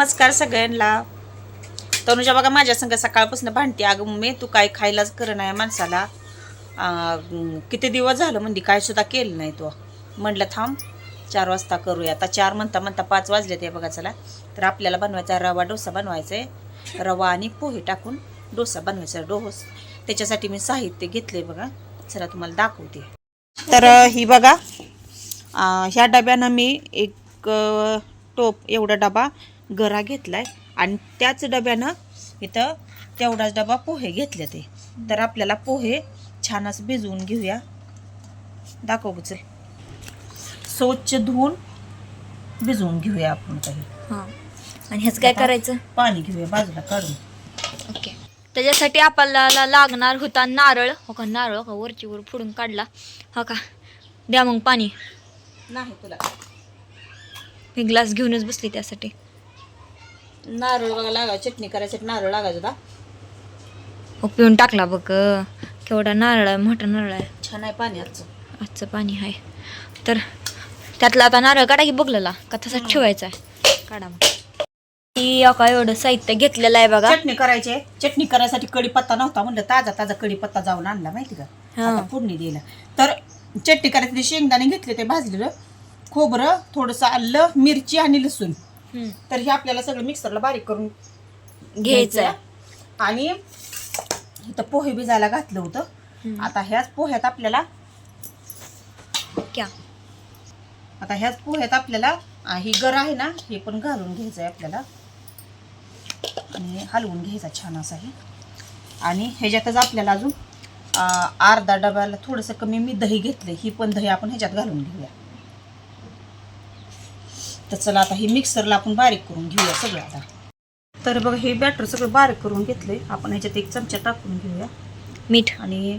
नमस्कार सगळ्यांना. तनुजा बघा माझ्या संग सकाळपासून भांडते. अगं मम्मी तू काय खायलाच कर नाही माणसाला. किती दिवस झालं म्हणजे काय सुद्धा केलं नाही तू. म्हटलं थांब चार वाजता करूया. आता चार म्हणता म्हणता पाच वाजले ते बघा चला. तर आपल्याला बनवायचा रवा डोसा बनवायचा आहे रवा आणि पोहे टाकून डोसा बनवायचा डोस. त्याच्यासाठी मी साहित्य घेतले बघा. चला तुम्हाला दाखवते. तर ही बघा ह्या डब्यानं मी एक टोप एवढा डबा गरा घेतलाय आणि त्याच डब्यानं इथं तेवढाच डबा पोहे घेतले ते. तर आपल्याला पोहे छान असं भिजवून घेऊया. दाखव चल स्वच्छ धुवून भिजवून घेऊया आपण काही. हां. आणि ह्याच काय करायचं? पाणी घेऊया बाजूला काढून. ओके. त्याच्यासाठी आपल्याला लागणार होता नारळ. हो का नारळ हो का? वरची वर फोडून काढला. हो का? द्या मग पाणी. नाही तुला. मी ग्लास घेऊनच बसली त्यासाठी. नारळ बघा लागा चटणी करायसाठी नारळ लागायचा होता. पिऊन टाकला बघ केवढा नारळ आहे मोठा नारळ आहे. छान आहे पाणी आजचं. आजचं पाणी आहे. तर त्यातला आता नारळ काढा की बघलेला का तसाच ठेवायचा आहे? काढा मग. ही हो का एवढं साहित्य घेतलेलं आहे बघा. चटणी करायची. आहे. चटणी करायसाठी कढीपत्ता नव्हता म्हणलं. ताजा ताजा कढीपत्ता जाऊन आणला माहिती का? हा. आता फोडणी दिला तर चटणी करायसाठी शेंगदाणे घेतले ते भाजलेलं. खोबरं थोडंसं आलं मिरची आणि लसूण. तर हे आपल्याला सगळं मिक्सरला बारीक करून घ्यायचं. आणि इथं पोहे भिजायला घातलं होतं. आता ह्याच पोह्यात आपल्याला क्या? आता ह्याच पोह्यात आपल्याला ही गर आहे ना हे पण घालून घ्यायचं आहे आपल्याला. आणि हलवून घ्यायचा छान असा हे. आणि ह्याच्यातच आपल्याला अजून अर्धा डब्याला थोडंसं कमी मी दही घेतले ही पण दही आपण ह्याच्यात घालून घेऊया. तर चला आता ही मिक्सरला आपण बारीक करून घेऊया सगळं आता. तर बघा हे बॅटर सगळं बारीक करून घेतले आपण ह्याच्यात एक चमचा टाकून घेऊया. मीठ. आणि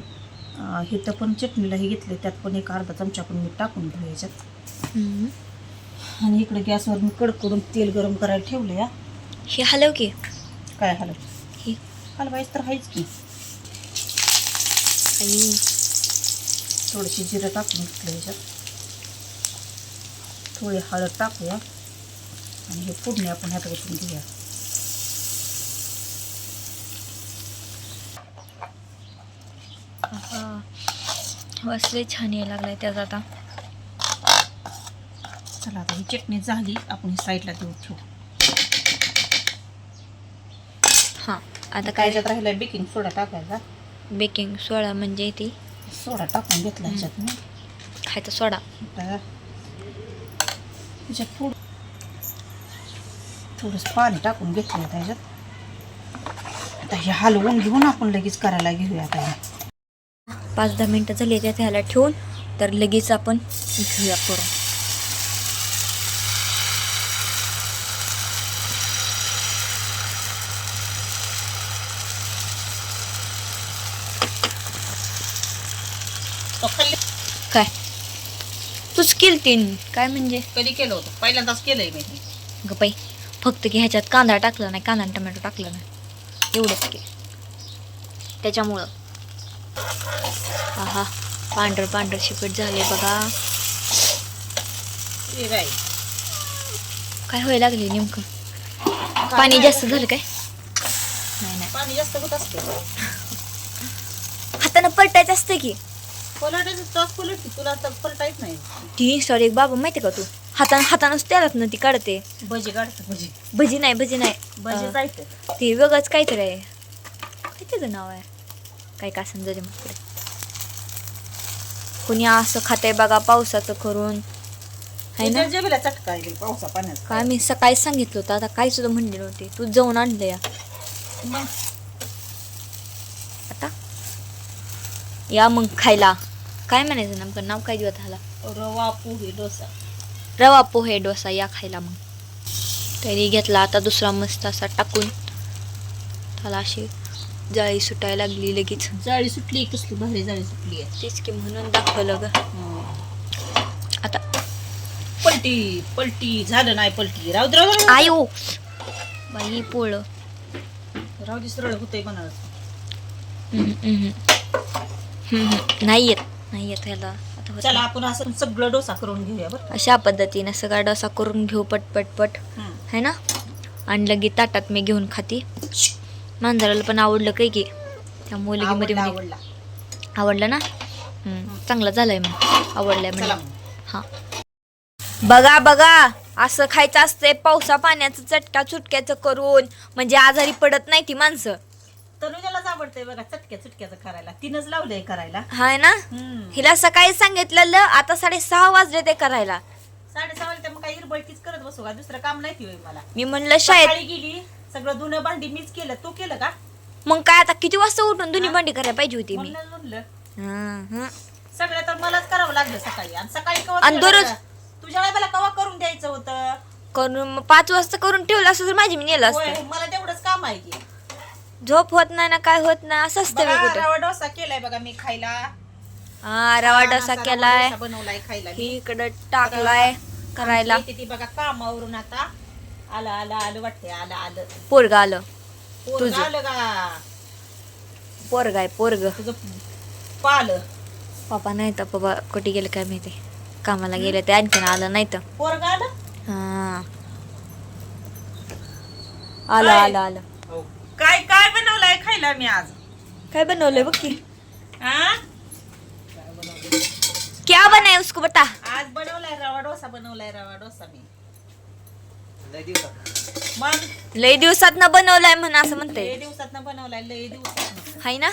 हे तर पण चटणीला हे घेतले त्यात पण एक अर्धा चमचा पण मीठ टाकून घेऊ याच्यात हम्म. आणि इकडे गॅसवर मी कडकडून तेल गरम करायला ठेवलं या हे हलव की. काय हलव? ही. हलवायचं तर आहेच की. आई. थोडीशी जिरं टाकून घेतलं ह्याच्यात. थोडी हळद टाकूया आणि हे फोडणी आपण ह्यात ओतून घेऊया हा वासले छान यायला लागलाय त्याचा आता चला आता ही चटणी झाली आपण ही साईडला देऊ ठेवू हां आता काय ह्याच्यात राहिला बेकिंग सोडा टाकायचा बेकिंग सोडा म्हणजे ती सोडा टाकून घेतला ह्याच्यात खायचा सोडा थोडं थोडंसं पाणी टाकून घेतलं आता ह्याच्यात आता हे हलवून घेऊन आपण लगेच करायला घेऊया आता हे. पाच दहा मिनटं झाली त्या ह्याला ठेवून तर लगेच आपण घेऊया करून. काय? तूच केलतीन. काय म्हणजे? कधी केलं होतं? पहिल्यांदाच केलंय मी हे. गपाई फक्त की ह्याच्यात कांदा टाकला नाही कांदा आणि टोमॅटो टाकला नाही. एवढंच की. त्याच्यामुळं. आहा पांढरं पांढरं शिपट झाले बघा. बाई, काय? व्हायला लागले नेमकं? पाणी जास्त झालं काय? नाही नाही पाणी जास्त होत असते हातानं पलटायचं असतं की. पलटायचं टॉस पलटते तुला तर नाही. ती सॉरी एक बाबा माहिती का तू? हातानं हातानंच त्यालात ना ती काढते. भजी काढते भजी. भजी नाही भजी नाही. भजी अं, जायचं. ते वेगळंच काहीतरी आहे. काय त्याचं नाव आहे. काय का समजा मग पुढे कुणी असं खाते बघा पावसाचं करून. आहे ना? जेबीला चटका आहे पावसा पाण्याचा. काय मी सकाळी सांगितलं होतं आता काय सुद्धा म्हणले नव्हते. तू जाऊन आणलं या. मग? आता? या मग खायला. काय म्हणायचं नेमकं? नाव काय दिवत ह्याला? रवा पोहे डोसा. रवा पोहे डोसा या खायला मग. तरी घेतला आता दुसरा मस्त असा टाकून. त्याला अशी जाळी सुटायला लागली लगेच. जाळी सुटली कसली भारी जाळी सुटली आहे. तेच की म्हणून दाखवलं ग. आता पलटी पलटी झालं नाही पलटी. राहू दे राहू दे, राहू आयो! बाई पोळ. दे. राहू दे सरळ होतंय नाही येत. नाही येत ह्याला. आता होत चला नाही. आपण असं सगळं डोसा करून घेऊया बरं. अशा पद्धतीने सगळा डोसा करून घेऊ पट पट. पट हं. है ना? आणलं की ताटात मी घेऊन खाते. मांजराला पण आवडलं काही की? त्यामुळे लगी मध्ये आवडला मध्ये आवडला. आवडलं ना? हम्म, चांगलं झालंय मग. आवडलंय चला म्हणजे मग. हा. बघा बघा. असं खायचं असतंय. पावसा पाण्याचं चटका चुटक्याचं करून. म्हणजे आजारी पडत नाही ती माणसं. तनुजालाच आवडतंय बघा चटक्या चटक्याचं करायला. तिनंच लावलंय करायला. हाय ना? हम्म. हिला सकाळी सांगितलेलं आता साडेसहा वाजले ते करायला. साडेसहा वाजता मग काही इरबळतीच करत बसू का? दुसरं काम नाही ती होय मला. मी म्हणलं शाळेत सकाळी गेली सगळं धुणं भांडी मीच केलं तू केलं का? मग काय आता किती वाजता उठून दोन्ही भांडी करायला पाहिजे होती मी? म्हणलं म्हणलं. हं, हं. सगळं तर मलाच करावं लागलं सकाळी. आणि सकाळी कवा आणि केलं दररोज- बरं? तुझ्या वेळेला कवा करून द्यायचं होतं? करून मग पाच वाजता करून ठेवलं असं तर माझी मी नेलं होय, असतं. मला तेवढंच काम आहे की. झोप होत नाही ना काय होत नाही असं असतं बघा, मी कुठं. रवा डोसा केलाय बघा मी खायला. हा रवा हा, डोसा असा रवा केलाय. डोसा बनवलाय खायला मी. ही इकडं टाकलाय करायला. ती बघा कामावरून आता आलं आलं आलं वाटते आलं आलं. पोरग आलं. पोरगं तुझं. आलं का? पोरग आहे पोरग. तुझं पालं पप्पा नाही तर पप्पा कुठे गेले काय माहिती. कामाला गेले ते आणखीन आलं नाही तर पोरग आलं? हा. आलं? आलं आलं. काय काय? बनवलंय खायला मी आज? काय बनवलंय बघ की. हा क्या बनाय उसको बता. आज बनवलाय रवा डोसा बनवलाय रवा डोसा मी. मग? लय दिवसात न बनवलाय म्हणा असं म्हणते लय दिवसात बनवलाय लय दिवसात हाय ना?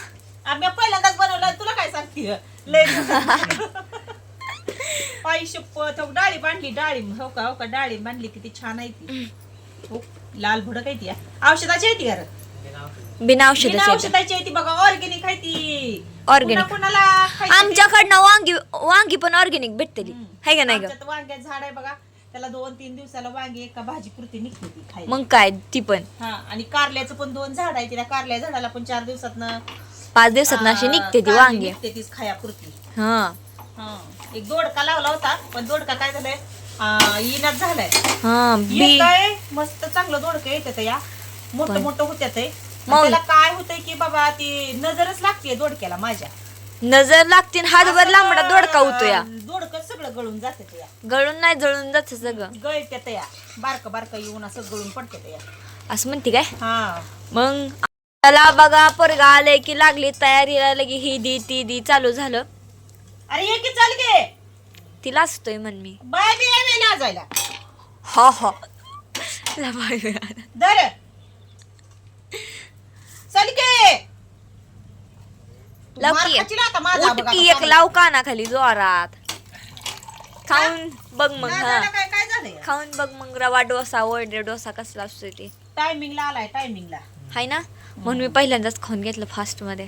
आम्ही पहिल्यांदाच बनवलाय तुला काय सांगते? लय शपथ हो डाळी बांधली डाळी हो का हो का डाळी बांधली किती छान आहे ती. हो, लाल भडक आहे ती. औषधाची आहे ती यार बिना बिना औषधाचे औषधाची आहे ती बघा ऑर्गेनिक आहे ती. Organic. कुणा- कुणाला खायची ती? आमच्याकडनं वांगी वांगी पण ऑर्गॅनिक भेटते हम्म. हाय का नाही ग? आमच्यात झाड आहे बघा. त्याला दोन तीन दिवसाला वांगी एका भाजी पुरती निघते ती खायला. मग काय ती पण. हा आणि कारल्याचं पण दोन झाड आहे त्या कारल्या झाडाला पण चार दिवसात पाच दिवसात अशी निघते ती वांगी. निघते तीच खायापुरती. हा. हा एक दोडका लावला होता पण दोडका काय झालंय? आ, इनाच झालाय. हा बी येतंय मस्त चांगलं दोडकं येतं या मोठं पण- मोठं होत्यात आहे. मग? त्याला काय होतंय की बाबा ती नजरच लागते दोडक्याला माझ्या. नजर लागते आणि हातभर लांबडा दोडका होतो या. दोडकं सगळं गळून जाते या. गळून नाही जळून जात सगळं. गळत्यात या. बारक बारक येऊन असं गळून पडते या. असं म्हणते काय? हा. मग त्याला बघा पोरगा आले की लागली तयारीला लगी ही दी ती दी चालू झालं. अरे ये की चाल गे तिला असतोय म्हण मी. बाय बी यावे ना जायला हा हा. दर चल के लाव मार की खाची ना आता माझा उठ बघा की आता एक लाव काना खाली जोरात. खाऊन बघ मग नाही हा. झालं काय काय झालंय? खाऊन बघ मग रवा डोसा वडे डोसा कसला असतोय ते. टायमिंगला आलाय टायमिंगला. हाय ना? म्हणून मी पहिल्यांदाच खाऊन घेतलं फास्टमध्ये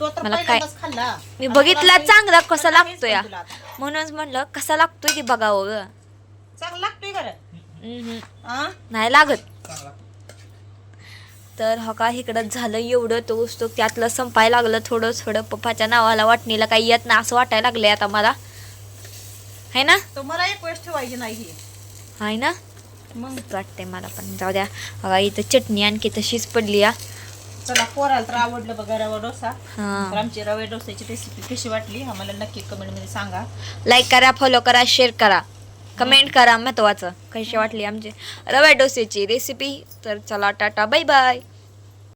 तो तर मला काय- पहिल्यांदाच खाल्ला. मी आता बघितला तुला चांगला काही- कसा तुला पण तुला आता. म्हणूनच म्हणलं कसा लागतोय ते बघावं ग. चांगलं लागतोय खरं. हम्म. हा? नाही लागत. तर हा का इकडं झालं एवढं तो तो त्यातलं संपायला लागलं थोडं थोडं पप्पाच्या नावाला वाटणीला काही येत नाही असं वाटायला लागलंय आता मला. है ना? तो मला एक वेळेस ठेवायची नाही. आहे ना? मग? वाटतंय मला पण. जाऊ द्या. बघा इथं चटणी आणखी तशीच पडली या चला पोराला तर आवडलं बघा रवा डोसा. हा. तर आमची रवा डोसाची रेसिपी कशी वाटली आम्हाला नक्की कमेंटमध्ये सांगा. लाईक करा फॉलो करा शेअर करा. कमेंट करा महत्वाचं. कशी वाटली आमची रवा डोसेची रेसिपी तर चला टाटा बाय बाय